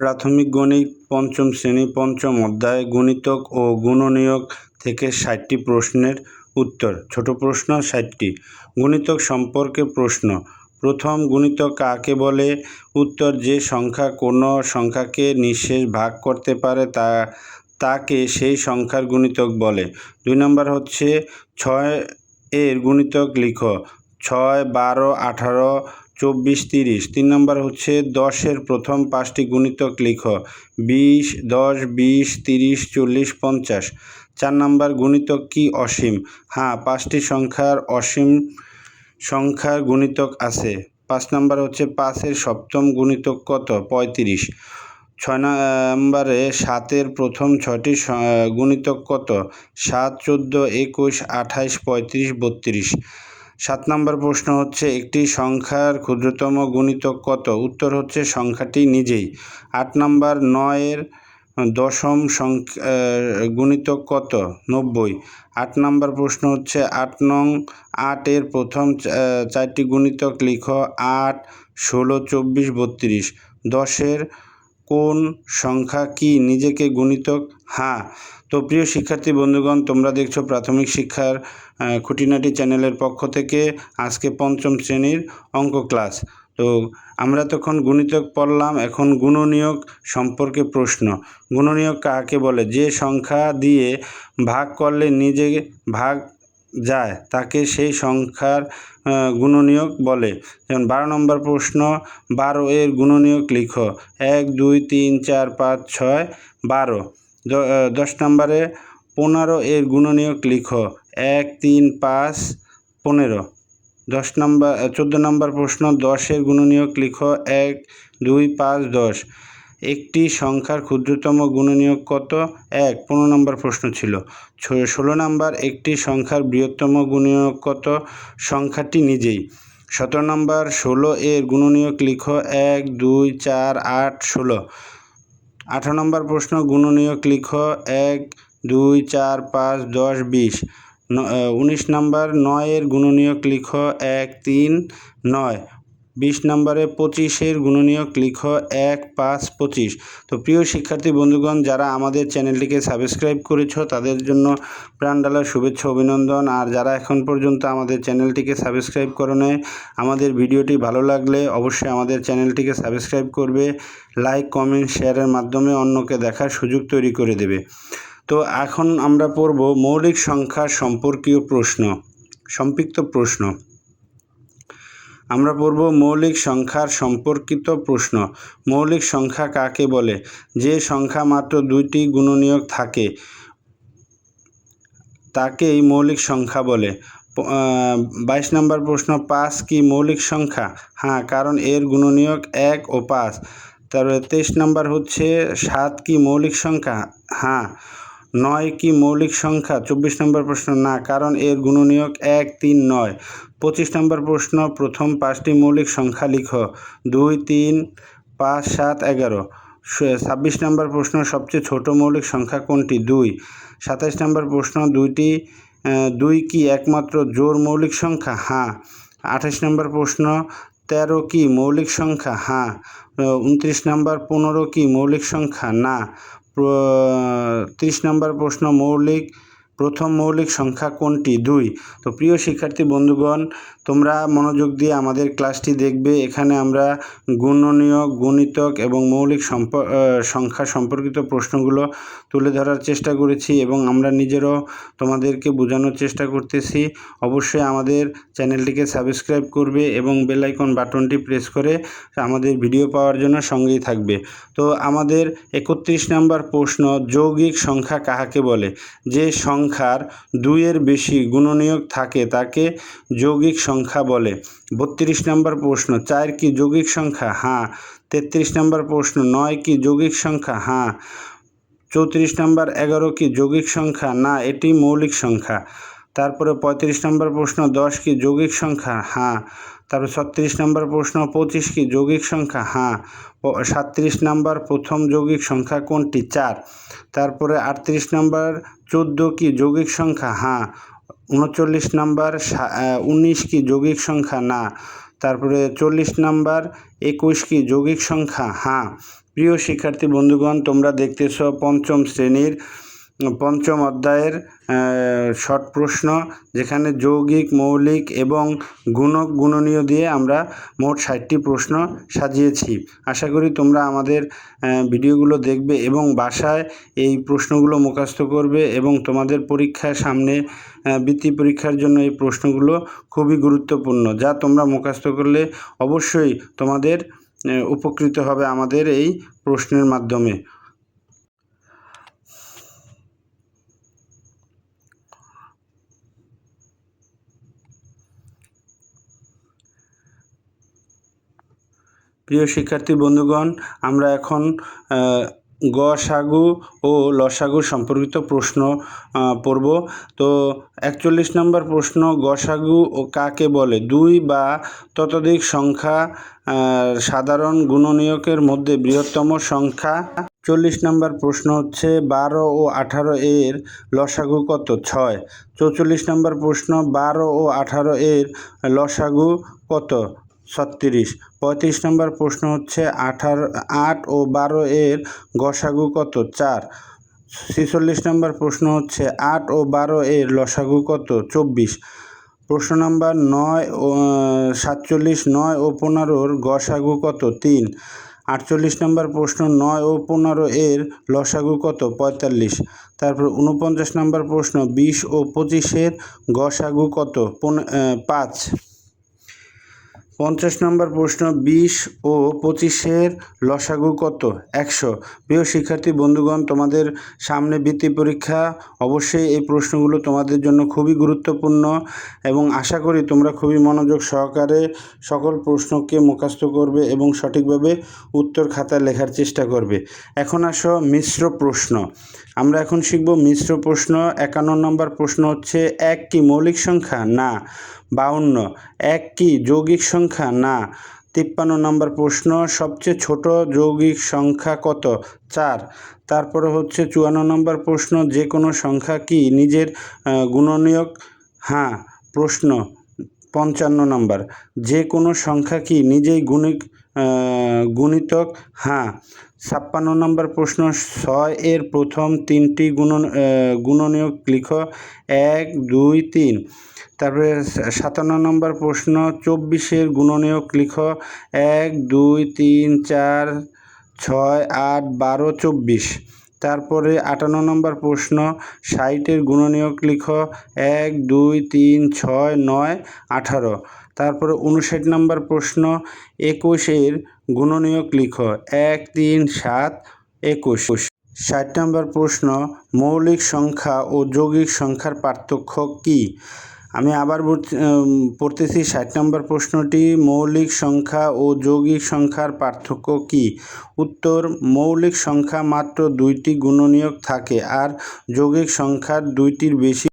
প্রাথমিক গণিত পঞ্চম শ্রেণি পঞ্চম অধ্যায় গুণিতক ও গুণনীয়ক থেকে ষাটটি প্রশ্নের উত্তর। ছোট প্রশ্ন ষাটটি। গুণিতক সম্পর্কে প্রশ্ন। প্রথম, গুণিতক কাকে বলে? উত্তর, যে সংখ্যা কোনো সংখ্যাকে নিঃশেষ ভাগ করতে পারে তা, তাকে সেই সংখ্যার গুণিতক বলে। দুই নম্বর হচ্ছে, ছয় এর গুণিতক লিখো। ছয়, বারো, আঠারো চব্বিশ তিরিশ। তিন নম্বর হচ্ছে দশের প্রথম পাঁচটি গুণিতক লিখো। বিশ, দশ, বিশ, তিরিশ, চল্লিশ, পঞ্চাশ। চার নম্বর গুণিতক কি অসীম? হ্যাঁ পাঁচটি সংখ্যার অসীম সংখ্যার গুণিতক আছে। পাঁচ নম্বর হচ্ছে পাঁচের সপ্তম গুণিতক কত? পঁয়ত্রিশ। ছয় নম্বরে সাতের প্রথম ছয়টি গুণিতক কত? সাত, চোদ্দ, একুশ, আঠাইশ, পঁয়ত্রিশ, বত্রিশ। সাত নম্বর প্রশ্ন হচ্ছে, একটি সংখ্যার ক্ষুদ্রতম গুণিতক কত? উত্তর হচ্ছে, সংখ্যাটি নিজেই। আট নম্বর নয়ের দশম সংখ্যা গুণিতক কত? নব্বই। আট নম্বর প্রশ্ন হচ্ছে, আট নং আটের প্রথম চারটি গুণিতক লিখো, আট, ষোলো, চব্বিশ, বত্রিশ। দশের কোন সংখ্যা কি নিজেকে গুণিতক? হ্যাঁ তো প্রিয় শিক্ষার্থী বন্ধুগণ, তোমরা দেখছ প্রাথমিক শিক্ষার খুঁটিনাটি চ্যানেলের পক্ষ থেকে আজকে পঞ্চম শ্রেণির অঙ্ক ক্লাস। তো আমরা তখন গুণিতক পড়লাম, এখন গুণনীয়ক সম্পর্কে প্রশ্ন। গুণনীয়ক কাকে বলে? যে সংখ্যা দিয়ে ভাগ করলে নিজে ভাগ যায়, তাকে সেই সংখ্যার গুণনীয়ক বলে। যেমন বারো নম্বর প্রশ্ন, বারো এর গুণনীয়ক লিখো। এক, দুই, তিন, চার, পাঁচ, ছয়, বারো। দশ নম্বরে পনেরো এর গুণনীয়ক লিখো। এক, তিন, পাঁচ, পনেরো। দশ নম্বর, চোদ্দ নম্বর প্রশ্ন দশের গুণনীয়ক লিখো। এক, দুই, পাঁচ, দশ। একটি সংখ্যার ক্ষুদ্রতম গুণনীয়ক কত? এক। পনেরো নম্বর প্রশ্ন ছিল। ষোলো নম্বর একটি সংখ্যার বৃহত্তম গুণনীয়ক কত? সংখ্যাটি নিজেই। সতেরো নম্বর ষোলো এর গুণনীয়ক লিখো। এক, দুই, চার, আট, ষোলো। আঠারো নম্বর প্রশ্ন গুণনীয়ক লিখো। এক, দুই, চার, পাঁচ, দশ, বিশ। উনিশ নম্বর নয়ের গুণনীয়ক লিখো। এক, তিন, নয়। বিশ নম্বরে পঁচিশের গুণনীয়ক লিখো এক পাঁচ পঁচিশ। তো প্রিয় শিক্ষার্থী বন্ধুগণ, যারা আমাদের চ্যানেলটিকে সাবস্ক্রাইব করেছ, তাদের জন্য প্রাণডালার শুভেচ্ছা, অভিনন্দন। আর যারা এখন পর্যন্ত আমাদের চ্যানেলটিকে সাবস্ক্রাইব করে নেয় আমাদের ভিডিওটি ভালো লাগলে অবশ্যই আমাদের চ্যানেলটিকে সাবস্ক্রাইব করবে, লাইক, কমেন্ট, শেয়ারের মাধ্যমে অন্যকে দেখার সুযোগ তৈরি করে দেবে। তো এখন আমরা পড়ব মৌলিক সংখ্যা সম্পর্কীয় প্রশ্ন, সম্পৃক্ত প্রশ্ন। আমরা পড়ব মৌলিক সংখ্যার সম্পর্কিত প্রশ্ন। মৌলিক সংখ্যা কাকে বলে? যে সংখ্যা মাত্র দুইটি গুণনীয়ক থাকে, তাকেই মৌলিক সংখ্যা বলে। বাইশ নম্বর প্রশ্ন, পাঁচ কি মৌলিক সংখ্যা? হ্যাঁ কারণ এর গুণনীয়ক এক ও পাঁচ। তারপরে তেইশ নম্বর হচ্ছে সাত কি মৌলিক সংখ্যা? হ্যাঁ নয় কি মৌলিক সংখ্যা? চব্বিশ নম্বর প্রশ্ন, না, কারণ এর গুণনীয়ক এক, তিন, নয়। পঁচিশ নম্বর প্রশ্ন, প্রথম পাঁচটি মৌলিক সংখ্যা লিখো। দুই, তিন, পাঁচ, সাত, এগারো। ছাব্বিশ নম্বর প্রশ্ন, সবচেয়ে ছোট মৌলিক সংখ্যা কোনটি? দুই। সাতাইশ নম্বর প্রশ্ন, দুইটি দুই কি একমাত্র জোর মৌলিক সংখ্যা? হ্যাঁ আঠাশ নম্বর প্রশ্ন, তেরো কি মৌলিক সংখ্যা? হ্যাঁ উনত্রিশ নম্বর, পনেরো কি মৌলিক সংখ্যা? না। ত্রিশ নম্বর প্রশ্ন মৌলিক প্রথম মৌলিক সংখ্যা কোনটি? দুই। তো প্রিয় শিক্ষার্থী বন্ধুগণ তোমরা মনোযোগ দিয়ে আমাদের ক্লাসটি দেখবে। এখানে আমরা গুণনীয় গুণিতক এবং মৌলিক সম্প সংখ্যা সম্পর্কিত প্রশ্নগুলো তুলে ধরার চেষ্টা করেছি এবং আমরা নিজেরও তোমাদেরকে বোঝানোর চেষ্টা করতেছি। অবশ্যই আমাদের চ্যানেলটিকে সাবস্ক্রাইব করবে এবং বেলাইকন বাটনটি প্রেস করে আমাদের ভিডিও পাওয়ার জন্য সঙ্গেই থাকবে। তো আমাদের একত্রিশ নম্বর প্রশ্ন, যৌগিক সংখ্যা কাহাকে বলে? যে সংখ্যার দুইয়ের বেশি গুণনীয়ক থাকে তাকে যৌগিক সংখ্যা বলে। বত্রিশ নম্বর প্রশ্ন, চার কি যৌগিক সংখ্যা? হ্যাঁ তেত্রিশ নম্বর প্রশ্ন, নয় কি যৌগিক সংখ্যা? হ্যাঁ চৌত্রিশ নম্বর, এগারো কি যৌগিক সংখ্যা? না, এটি মৌলিক সংখ্যা। তারপরে পঁয়ত্রিশ নম্বর প্রশ্ন, দশ কি যৌগিক সংখ্যা? হ্যাঁ তারপর ছত্রিশ নম্বর প্রশ্ন, পঁচিশ কি যৌগিক সংখ্যা? হ্যাঁ সাতত্রিশ নম্বর প্রথম যৌগিক সংখ্যা কোনটি? চার। তারপরে আটত্রিশ নম্বর, চোদ্দ কি যৌগিক সংখ্যা? হ্যাঁ উনচল্লিশ নাম্বার উনিশ কি যৌগিক সংখ্যা? না। তারপরে চল্লিশ নাম্বার, একুশ কি যৌগিক সংখ্যা? হ্যাঁ। প্রিয় শিক্ষার্থী বন্ধুগণ, তোমরা দেখতেছ পঞ্চম শ্রেণির, পঞ্চম অধ্যায়ের শর্ট প্রশ্ন, যেখানে যৌগিক, মৌলিক এবং গুণক গুণনীয় দিয়ে আমরা মোট ষাটটি প্রশ্ন সাজিয়েছি। আশা করি তোমরা আমাদের ভিডিওগুলো দেখবে এবং বাসায় এই প্রশ্নগুলো মুখস্থ করবে এবং তোমাদের পরীক্ষার সামনে বৃত্তি পরীক্ষার জন্য এই প্রশ্নগুলো খুবই গুরুত্বপূর্ণ, যা তোমরা মুখস্থ করলে অবশ্যই তোমাদের উপকৃত হবে আমাদের এই প্রশ্নের মাধ্যমে। প্রিয় শিক্ষার্থী বন্ধুগণ আমরা এখন আহ, গ সাগু ও লসাগু সম্পর্কিত প্রশ্ন পড়ব। তো একচল্লিশ নম্বর প্রশ্ন গসাগু ও কাকে বলে? দুই বা ততোধিক সংখ্যা সাধারণ গুণনীয়কের মধ্যে বৃহত্তম সংখ্যা। চল্লিশ নম্বর প্রশ্ন হচ্ছে বারো ও আঠারো এর লসাগু কত? ছয়। চৌচল্লিশ নম্বর প্রশ্ন বারো ও আঠারো এর লসাগু কত? ছত্রিশ পঁয়ত্রিশ নম্বর প্রশ্ন হচ্ছে আঠারো, আট ও বারো এর গসাগু কত? চার। ছেচল্লিশ নম্বর প্রশ্ন হচ্ছে আট ও বারো এর লসাগু কত? চব্বিশ। প্রশ্ন নম্বর নয় ও সাতচল্লিশ নয় ও পনেরোর গসাগু কত? তিন। আটচল্লিশ নম্বর প্রশ্ন নয় ও পনেরো এর লসাগু কত? পঁয়তাল্লিশ। তারপর উনপঞ্চাশ নম্বর প্রশ্ন বিশ ও পঁচিশের গসাগু কত? পাঁচ। পঞ্চাশ নম্বর প্রশ্ন, বিশ ও পঁচিশের লসাগু কত? একশো। প্রিয় শিক্ষার্থী, বন্ধুগণ, তোমাদের সামনে বৃত্তি পরীক্ষা। অবশ্যই এই প্রশ্নগুলো তোমাদের জন্য খুবই গুরুত্বপূর্ণ এবং আশা করি তোমরা খুবই মনোযোগ সহকারে সকল প্রশ্নকে মুখস্থ করবে এবং সঠিকভাবে উত্তর খাতায় লেখার চেষ্টা করবে। এখন আসো মিশ্র প্রশ্ন। আমরা এখন শিখব মিশ্র প্রশ্ন। একান্ন নম্বর প্রশ্ন হচ্ছে, এক কি মৌলিক সংখ্যা? না। বাউন্ন। এক কি যৌগিক সংখ্যা? না। তিপ্পান্ন নম্বর প্রশ্ন, সবচেয়ে ছোট যৌগিক সংখ্যা কত? চার। তারপরে হচ্ছে চুয়ান্ন নম্বর প্রশ্ন, যে কোনো সংখ্যা কি নিজের গুণনীয়ক? হ্যাঁ। প্রশ্ন, পঞ্চান্ন নম্বর। যে কোনো সংখ্যা কি নিজেই গুণিক গুণিতক? হ্যাঁ। ছাপ্পান্ন নম্বর প্রশ্ন ছয় এর প্রথম তিনটি গুণ গুণনীয় লিখো। এক, দুই, তিন। তারপরে সাতান্ন নম্বর প্রশ্ন চব্বিশের গুণনীয়ক লিখ। এক, দুই, তিন, চার, ছয়, আট, বারো, চব্বিশ। তারপরে আটান্ন নম্বর প্রশ্ন ষাটের গুণনীয়ক লিখো এক, দুই, তিন, ছয়, নয়, আঠারো। তারপরে উনষাট নম্বর প্রশ্ন, একুশের গুণনীয়ক লিখো এক, তিন, সাত, একুশ। ষাট নম্বর প্রশ্ন, মৌলিক সংখ্যা ও যৌগিক সংখ্যার পার্থক্য কী? আমি আবার পড়তেছি ষাট নম্বর প্রশ্নটি, মৌলিক সংখ্যা ও যৌগিক সংখ্যার পার্থক্য কি? উত্তর, মৌলিক সংখ্যা মাত্র দুইটি গুণনীয়ক থাকে আর যৌগিক সংখ্যার দুইটির বেশি